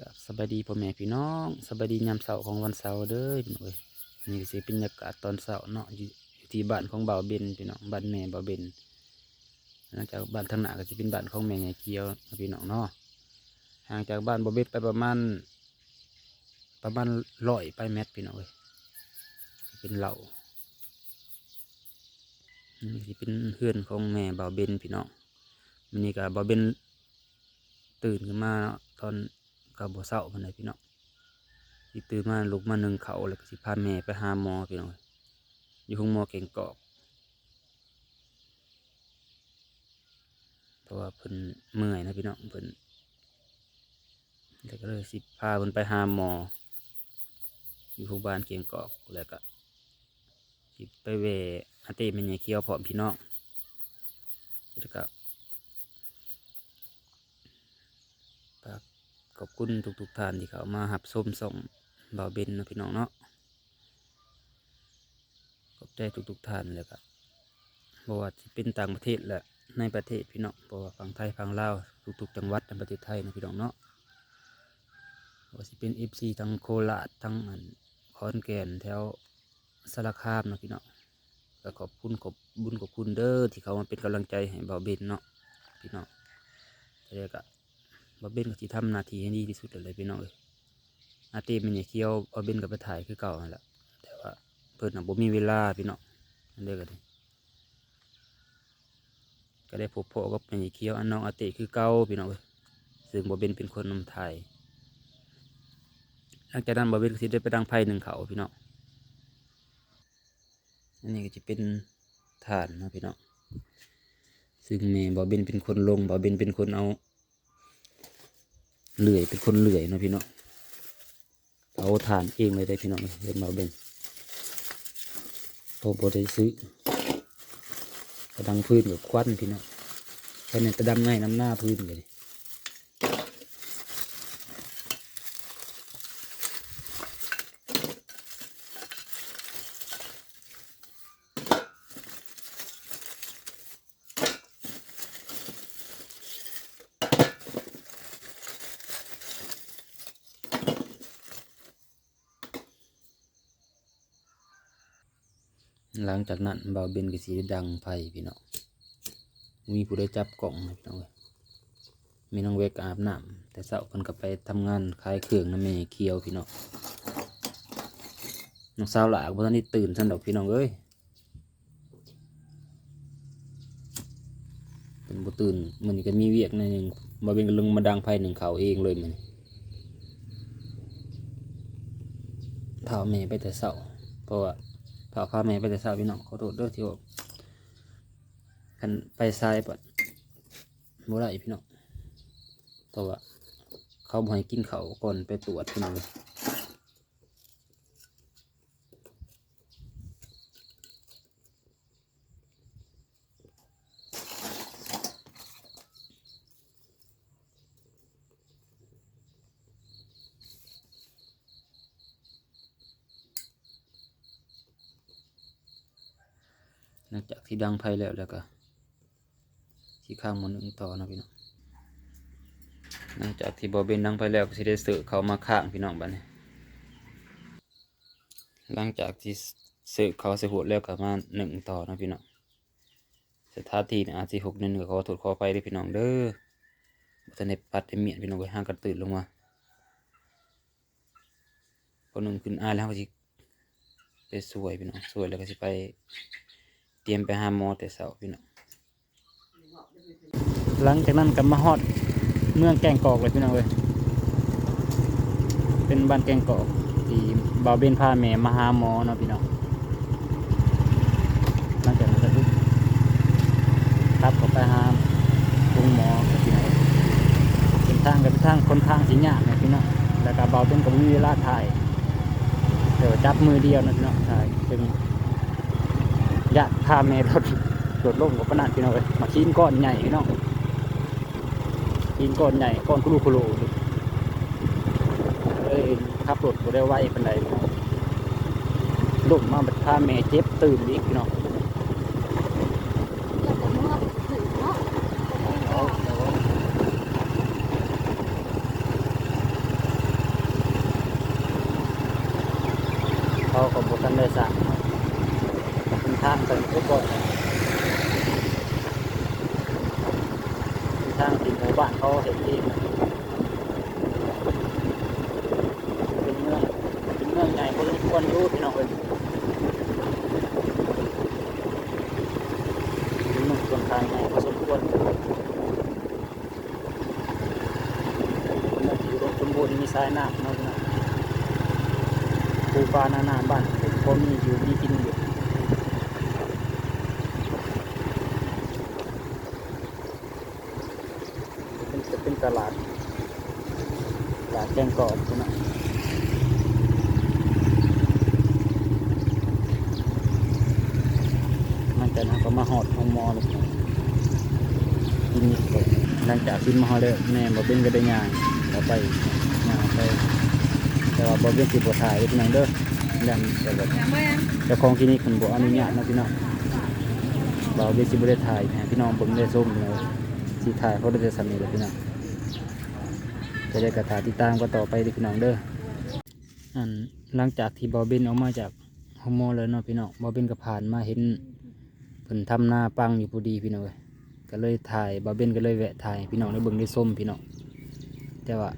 กับสบายดีพ่อแม่พี่น้องสบายดียามเสาร์ของวันเสาร์เด้อพี่น้องเอ้ยนี่สิเป็นบรรยากาศตอนเสาร์เนาะอยู่ที่บ้านของบ่าวเบนพี่น้องบ้านแม่บ่าวเบนหลังจากบ้านทางหน้าก็จะเป็นบ้านของแม่ใหญ่เกียวพี่น้องเนาะห่างจากบ้านบ่าวเบนไปประมาณประมาณร้อยไปเมตรพี่น้องเอ้ยเป็นเหล่านี่สิเป็นเพื่อนของแม่บ่าวเบนพี่น้องมันนี่ก็บ่าวเบนตื่นขึ้นมาตอน กับบเศร้าพันใดพี่น้องสิตื่นมาลุกมาหนึ่งเขาแล้วก็สิพาแม่ไปหาหมอพี่น้องอยู่ห้องหมอเก่งกอกเพราะว่าเพิ่นเมื่อยนะพี่น้องเพิ่นแล้วก็เลยสิพาเพิ่นไปหาหมอ อยู่โรงพยาบาลเก่งกอกแล้วก็สิไปเวอาเต้เป็นไงเคี้ยวพร้อมพี่น้องแล้วก็ ฝาก ขอบคุณทุกๆท่านที่เขามาหับส้มส่งเบาเบนนะพี่น้องเนาะขอบใจทุกๆท่านเลยครับเพราะว่าที่เป็นต่างประเทศแหละในประเทศพี่น้องเพราะว่าฝั่งไทยฝั่งลาวทุกๆจังหวัดในประเทศไทยนะพี่น้องเนาะว่าสิเป็นเอฟซีทั้งโคราชทั้งอันขอนแก่นแถวสารคามนะพี่น้องก็ขอบคุณขอบบุญขอบคุณเด้อที่เขามาเป็นกำลังใจให้เบาเบนเนาะพี่น้องจะเรียกอะ บอเบนก็สิทำหนาทีให้ดีที่สุดเลยพี่น้องเอ้ยอาเต้มันอย่าเคี้ยวบอเบนก็ไปถ่ายคือเก่านั่นแหละแต่ว่าเพิ่นน่ะบ่มีเวลาพี่น้องนั่นเด้อก็ได้ก็ได้พบพ่อกับมันอย่าเคี้ยวอันน้องอาเต้คือเก่าพี่น้องเอ้ยซึ่งบอเบนเป็นคนนำถ่ายหลังจากนั้นบอเบนก็สิได้ไปดังไพ่หนึ่งเขาพี่น้องอันนี้ก็จะเป็นฐานนะพี่น้องซึ่งแม่บอเบนเป็นคนลงบอเบนเป็นคนเอา เหลื่อยเป็นคนเหลื่อยนะพี่น้องเอาฐานเองเลยได้พี่น้องเห็นมาเบนโทบได้ซื้อกระดังพื้นกับควันพี่น้องแค่นี้กระดำง่ายน้ำหน้าพื้นเลย หลังจากนั้นบ่าวเบนก็สีดังไฟพี่น้องมีผู้ได้จับกล่องนะพี่น้องเอ้ยมีน้องเวกอาบน้ำแต่เช้าเพิ่นก็ไปทำงานขายเครื่องน้ำเมเคียวพี่น้องน้องสาวหลากบ่ทันได้ตื่นสันดอกพี่น้องเอ้ยเป็นบ่ตื่นมันก็มีเวียกหนหนึงบ่าวเบนก็ลงมาดังไฟหนึ่งเขาเองเลยมันเท้าแม่ไปแต่เช้าเพราะว่า พาพาแม่ไปแต่เช้าพี่น้องขอโทษเด้อที่ว่าคันไปทรายปัดบ่ได้พี่น้องเพราะว่าเขาบ่ให้กินเขาก่อนไปตรวจพี่น้อง เลยหลังจากที่ดังไฟแล้วแล้วก็ที่ข้างมันนึงต่อนะพี่น้องหลังจากที่บอเบนดังไฟแล้วก็สิได้เสือเขามาข้างพี่น้องบ้านนี้หลังจากที่เสือเขาเสือหัวแล้วก็มาหนึ่งต่อนะพี่น้องสถานที่เนี่ยอาจจะหกหนึ่งก็ขอโทษขอไปด้วยพี่น้องเด้อบัตรในปัดในเมียนพี่น้องไปห้างกันตื่นลงมาคนหนึ่งขึ้นอายแล้วก็สิไปสวยพี่น้องสวยแล้วก็สิไป เตรียมไปหาหมอแต่เช้าพี่น้องหลังจากนั้นก็มาฮอดเมืองแกงกอกเลยพี่น้องเว้ยเป็นบ้านแกงกอกที่บ่าวเบนพาแม่มาหาหมอเนาะพี่น้องหลังจากนั้นก็คือขับเขาไปหาโรงหมอพี่น้องเป็นทางก็เป็นทางคนทางสิยากนะพี่น้องแล้วก็บ่าวเบนก็บ่มีเวลาถ่ายเดี๋ยวจับมือเดียวนะพี่น้องถ่ายจึง ยะพาเมรถรถล่มกับขนาดพี่น้องเลยมาชิ้นก้อนใหญ่พี่น้องชิ้นก้อนใหญ่ก้อนคุกคุรุเอ้ยขับรถบ่ได้ไวเป็นไรพี่น้องล่มมาบัดพาแม่เจ็บตื่นอีกพี่น้อง เขาก็บ่ทันได้สร้างเนาะเป็น ทุกบ่อนทางที่หมู่บ้านเขาเห็นเองเป็นเมืองเป็นเมืองใหญ่พอสมควรอยู่พี่น้องเอ้ยเป็นเมืองส่วนกลางใหญ่พอสมควรเมืองที่อุดมสมบูรณ์มีสายน้ำนะพี่น้องปูปลานานาบ้านพอมีอยู่มีกินอยู่เป็นจะเป็น ตลาดตลาดแจ้งกอบคุณนะมันจะนะก็มาหอดห้องมอเลยกินนี่ก่อนหลังจากกินมาหอดแล้วแม่บ่เป็นก็ได้ย่างต่อไปย่างไป แต่ว่าบ่เป็นสิบ่ถ่ายพี่น้องเด้อยันแต่แบบเจ้าของที่นี่คุณบ่อนุญาตนะพี่น้องบ่าวเป็นสิบ่ได้ถ่ายให้พี่น้องผมได้ส้มเลยสิถ่ายเขาได้แต่สามีแหล้วพี่น้อง จะได้กระถาติดตามก็ต่อไปพี่น้องเด้ออันหลังจากที่บ่าวเบนออกมาจากฮอร์โมนแล้วเนาะพี่น้องบ่าวเบนก็ผ่านมาเห็นเพิ่นทำหน้าปังอยู่พอดีพี่น้องเอ้ยก็เลยถ่ายบ่าวเบนก็เลยแวะถ่ายพี่น้องได้เบิ่งได้ส้มพี่น้องแต่ว่า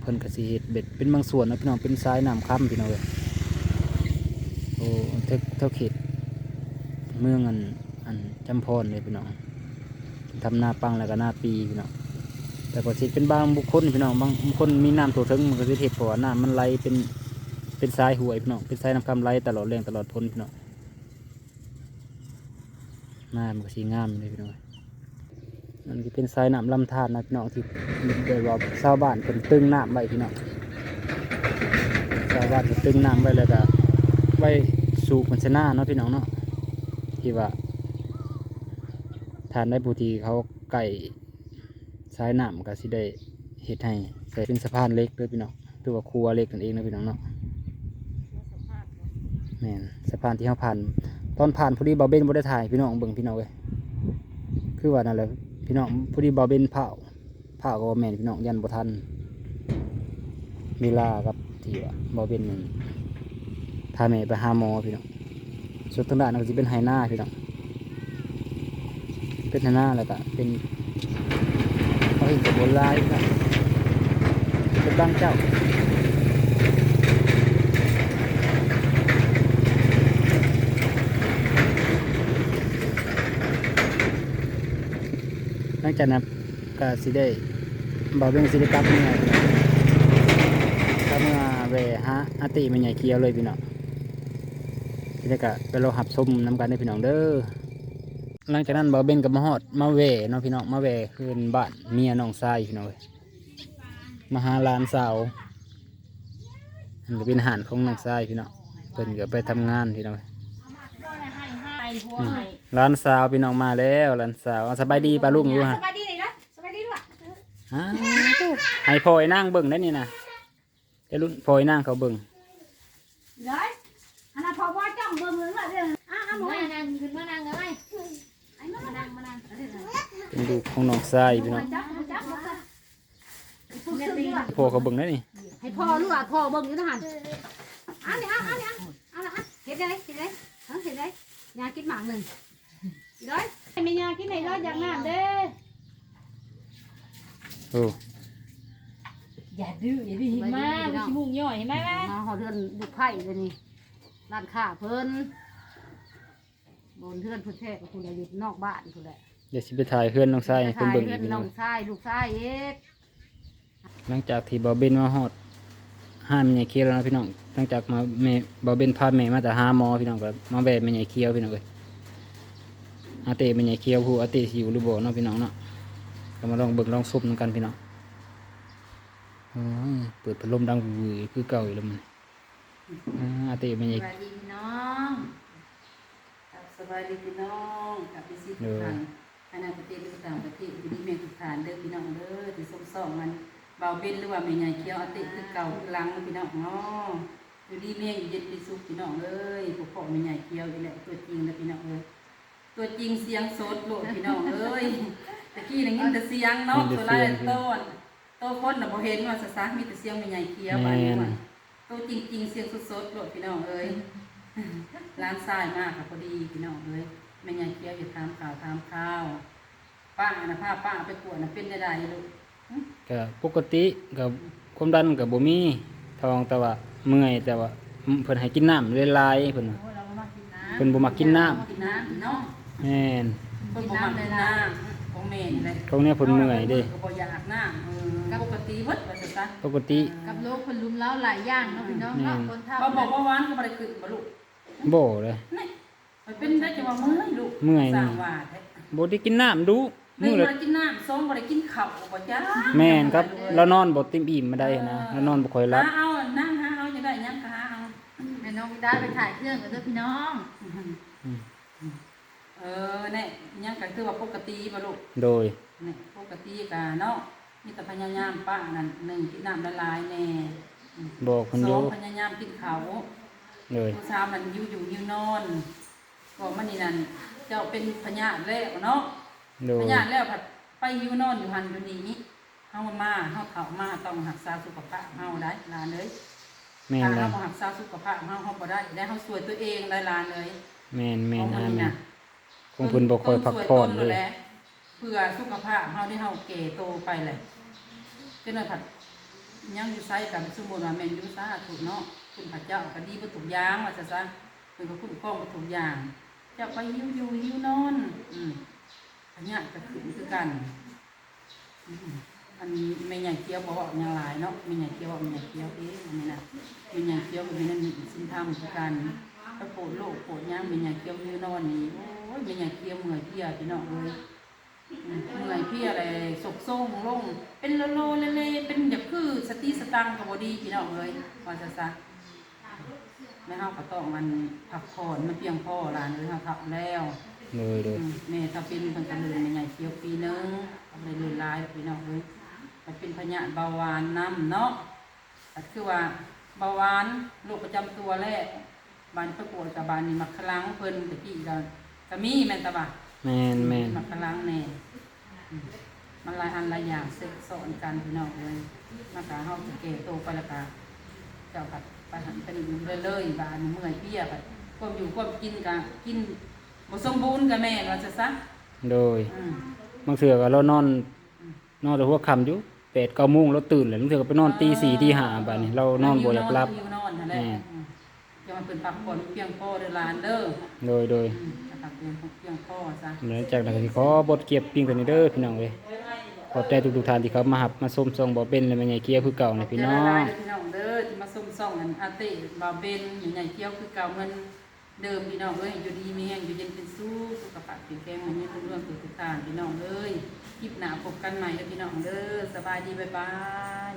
เพิ่นก็สิเฮ็ดเบ็ดเป็นบางส่วนนะพี่น้องเป็นสายน้ำค่ำพี่น้องเอ้ยโอ้เท่าเท่าเขตเมืองอันอันจำพรเลยพี่น้องทำหน้าปังแล้วก็หน้าปีพี่น้อง แต่ก็สิเป็นบางบุคคลพี่น้องบางบุคคลมีน้ำตัวถึงมันก็สิเฮ็ดเพราะว่าน้ำมันไหลเป็นเป็นสายห่วยพี่น้องเป็นสายน้ำคำไหลตลอดแรงตลอดพ้นพี่น้องน้ามันก็สีงามเลยพี่น้องมันก็เป็นสายน้ำลำธารนะพี่น้องที่โดยว่าชาวบ้านเป็นตึงน้ำไว้พี่น้องชาวบ้านเป็นตึงน้ำไว้แล้วก็ไว้สูบมันชนะเนาะพี่น้องเนาะที่ว่าทานได้ผู้ที่เขาไก่ สายน้ำก็สิได้เฮ็ดให้ใส่เป็นสะพานเล็กด้วยพี่น้องหรือว่าครัวเล็กนั่นเองนะพี่น้องเนาะแม่นสะพานที่เขาผ่าน ตอนผ่านพอดีบาเบนบ่ได้ถ่ายพี่น้องเบิ่งพี่น้องเลยคือว่านั่นแหละพี่น้องผู้ที่บาเบนเผาเผาก็แม่นพี่น้องยันบ่ทันเวลากับที่ว่าบาเบนนั่นพาแม่ไปหาหมอพี่น้องส่วนทางด้านนั้นก็สิเป็นไหหน้าพี่น้องเป็นไหหน้าแล้วก็เป็น เขาเห็นกับโบราณน้องเป็นบ้างเจ้าหลังจากนั้นก็สิได้บาเบนสิได้กลับเมื่อกลับเมื่อแหวหาอาติมันใหญ่เคียวเลยพี่น้องทีนี้ก็ไปเราหับส้มน้ำกันได้พี่น้องเด้อ หลังจากนั้นบ่าวเบนกับมาฮอดมาแหวเนาะพี่น้องมาแหวคืนบ้านเมียน้องชายพี่น้องเอ้ยมาหาหลานสาวมันก็เป็นอาหารของน้องชายพี่น้องเพิ่นก็ไปทำงานพี่น้องเอ้ยอืมหลานสาวพี่น้องมาแล้วหลานสาวเอาสบายดีปลาลุงอยู่ฮะสบายดีเลยนะสบายดีด้วยอ้าวให้พ่อยนั่งเบิ่งได้นี่นะไอ้ลุงพ่อยนั่งเขาเบิ่ง เลยอันนั้นพอว่าจ้องเบิ่งเลยว่าเรื่องอ้าวอ้าวหมู มานั่งขึ้นมานั่งกันไหม ไอ้มานั่งมานั่ง เป็น ดูกของน้องชายพี่น้องจับจับพ่อเขาเบิ่งได้นี่ให้พ่อลูกอะพ่อเบิ่งอยู่นะหันอันนี้อะอันนี้อะอันนี้อะเห็นได้เห็นได้เห็นได้ยากินหมากหนึ่งเลยไม่ยากินไหนเลยอยากน้ำเด้โอ้อย่าดื้ออย่าดื้อหิมะมันชิมุงย่อยเห็นไหมล่ะมาหอเทือนดุไผ่เลยนี่ร้านค้าเพิ่นบนเทือนเพิ่นแท้กับคุณอยู่นอกบ้านคุณแหละ เดี๋ยวสิไปถ่ายเพื่อนน้องชายให้เพิ่นเบิ่งอีกพี่น้น้อองงชายลูกชายเอกหลังจากที่บอเบนมาฮอดห้ามใหญ่เคียวแล้วนะพี่น้องหลังจากมาแม่บอเบนพาแม่มาแต่หาหมอพี่น้องก็มาแวะแม่ใหญ่เคียวพี่น้องเลยอาเต้แม่ใหญ่เคียวผู้อาเต้สิอยู่หรือบ่เนาะพี่น้องเนาะก็มาลองเบิ่งลองซุบนำกันพี่น้องโอ้ยเปิดพัดลมดังวือคือเก่าอยู่แล้วมันอ่าอาเต้แม่ใหญ่สบายดีพี่น้องครับสบายดีพี่น้องกับพี่ซีทุกท่าน ภายในประเทศหรือต่างประเทศอยู่ดีแม่ทุกท่านเด้อพี่น้องเด้อที่ส่งสองมันเบาเบนหรือว่าแม่ใหญ่เคี้ยวอาติคือเก่าคือหลังพี่น้องเนาะอยู่ดีแม่อยู่เย็นเป็นสุขพี่น้องเอ้ยผู้พ่อแม่ใหญ่เคี้ยวอีแหละตัวจริงนะพี่น้องเอ้ยตัวจริงเสียงสดโลดพี่น้องเอ้ยตะกี้ได้ยินแต่เสียงเนาะตัวไรต้นโตคนน่ะบ่เห็นว่าซะซะมีแต่เสียงแม่ใหญ่เคี้ยวบาดนี้ว่าโตตัวจริงๆเสียงสดๆโลดพี่น้องเอ้ยร้านทรายมากค่ะพอดีพี่น้องเอ้ย แม่ยายเคี้ยวอยู่ทำข่าวทำข้าวป้านะพาป้าไปกวดนะเป็นได้ได้ลูกก็ปกติกับความดันกับบ่มีทองแต่ว่าเมื่อยแต่ว่าเพิ่นให้กินน้ำหลายๆเพิ่นน่ะโอ้ยเราก็มากินน้ำเพิ่นบ่มักกินน้ำกินน้ำเนาะแม่นเพิ่นบ่มักกินน้ำของแม่นี่แหละตรงเนี้ยเพิ่นเมื่อยเด้ก็บ่อยากน้ำเออปกติเบิดว่าซั่นซะปกติกับโลกคนลุมเล้าหลายอย่างเนาะพี่น้องเนาะคนเท่าเขาบอกว่าหวานก็บ่ได้ขึ้นบ่ลูกบ่เลยนี่ มันเป็นได้จังว่าเมื่อยลูกเมื่อยสนี่ร้างว่าแท้บ่ได้กินน้ำดูหนึ่มื้งอบ่ละได้กินน้ำสองบ่ได้กินข้าวบ่จ้าแม่นครับเรานอนบ่เต็มอิ่มมาได้นะเรานอนบ่ค่อยหลับหาเอานั่งหาเอาจะได้หยังก็หาเอาแม่น้องวิดาไปถ่ายเครื่องกับเด้อพี่น้องเออเนี่ยยังก็คือว่าปกติบ่ลูก โดย นี่ปกติกะเนาะมีแต่พยายามป้านั่นหนึ่งกินน้ำละลายแน่อืมบอกเพิ่นสออยู่งพยายามกินเขาวโดย ผู้ชายมันอยู่อยู่อยู่นอน ก็มันนี่นั่นเจ้าเป็นพญาธิแล้วเนาะโดยพญาธิแล้วผัดไปอยู่นอนอยู่หันอยู่นี่เฮามาเฮาเข้ามาต้องรักษาสุขภาพเฮาได้หลานเอ้ยแม่นถ้าเลเฮายบ่รักษาสุขภาพเฮาเฮาบ่ได้ได้เฮาสวยตัวเองได้หลานเอ้ยแม่นแม่นของอ่ามันนี่แม่น่ะนคงเพิ่นบ่ค่อยพักผ่อนเลยเพื่อสุขภาพเฮาได้เฮาเก่โตไปแหละจนว่าผัดยังอยู่ไสกับสมมุติว่าแม่นอยู่สาธุเนาะคุณพระเจ้าก็ดีบ่ทุกอย่างว่าซะซะ เพิ่นก็คุ้มครองทุกอย่างจ้าไปหิวอยู่หิวนอน อืมอันนี้ยก็ขึ้นคือกันอันนี้แม่ใหญ่เกี้ยวบ่เว้าหยังหลายเนาะแม่ใหญ่เกี้ยวเว้าแม่ใหญ่เกี้ยวเองอันนี้นะแม่ใหญ่เกี้ยวก็มีนั่นมีสินธรรมคือกันไปโปวดโลกโปวดย่างเป็นใหญ่เกี้ยวยืนนอนนี่โอ้ยเป็นใหญ่เกี้ยวเมื่อยเพลียพี่น้องเลยอืมเมื่อยเพลียอะไรสกส่งลง เป็นโลโลเลเลเป็นแบบคือสติสตังกับบอดีพี่น้องเลยว่าจะซะ แม่เฮาก็ต้องมันพักผ่อนมันเพียงพอหลานเลยเฮาทับแล้วโดยโดยอืมแม่ถ้าเป็นเพิ่นก็เลยเป็นใหญ่เกี้ยวปีหนึงก็เลยเลยหลายพี่น้องเลยมันเป็นพยาธิเบาหวานน้ำเนาะก็คือว่าเบาหวานโรคประจำตัวแรกบานประกวดกับบานนี่มักคลังเพิ่นตะกี้ก็ก็มีแม่นตะบ่ะแม่นแม่นมักคลังแน่อืมมันหลายอันหลายอย่างเซ็กซ้อนกันพี่น้องเลยมาตาเฮาจะเกโตไปแล้วก็เจ้าก็ ไปหันเป็นเรื่อยๆบานเมื่อยเพลียก็ความอยู่ความกินก็กินบ่สมบูรณ์กับแม่นว่าจะซะโดยอืมบางเทื่อก็เรานอน นอนแต่หัวค่ำอยู่8 9โมงเราตื่นแล้วบางเทื่อก็ไปนอนตี4ตี5บัดนี้เรานอนบ่อยากหลับอยู่นอนนั่นแหละแม่อืมจะมาเป็นพักผ่อนเพียงพอเด้อหลานเด้อโดยโดยอืมจะพักผ่อนเพียงพอซะหลังจากนั้นก็สิขอบทเก็บปิ้งตัวนี้เด้อพี่น้องเอ้ยขอบใจทุกๆท่านที่เขามาหับมาชมส่งบ่เป็นและแม่ใหญ่เกียร์คือเก่านะพี่น้องพี่น้องเด้อที่ มาส้มซ่องอันอาเต้บาเบนใหญ่ๆเที่ยวคือเก่าเงินเดิมพี่น้องเอ้ยอยู่ดีมีแห้งอยู่เย็นเป็นสู้สุขภาพแข็งแรงมันนี้เรื่องตัวทุกทางพี่น้องเอ้ยคลิปหนาพบกันใหม่เด้วพี่น้องเด้อสบายดีบ๊ายบาย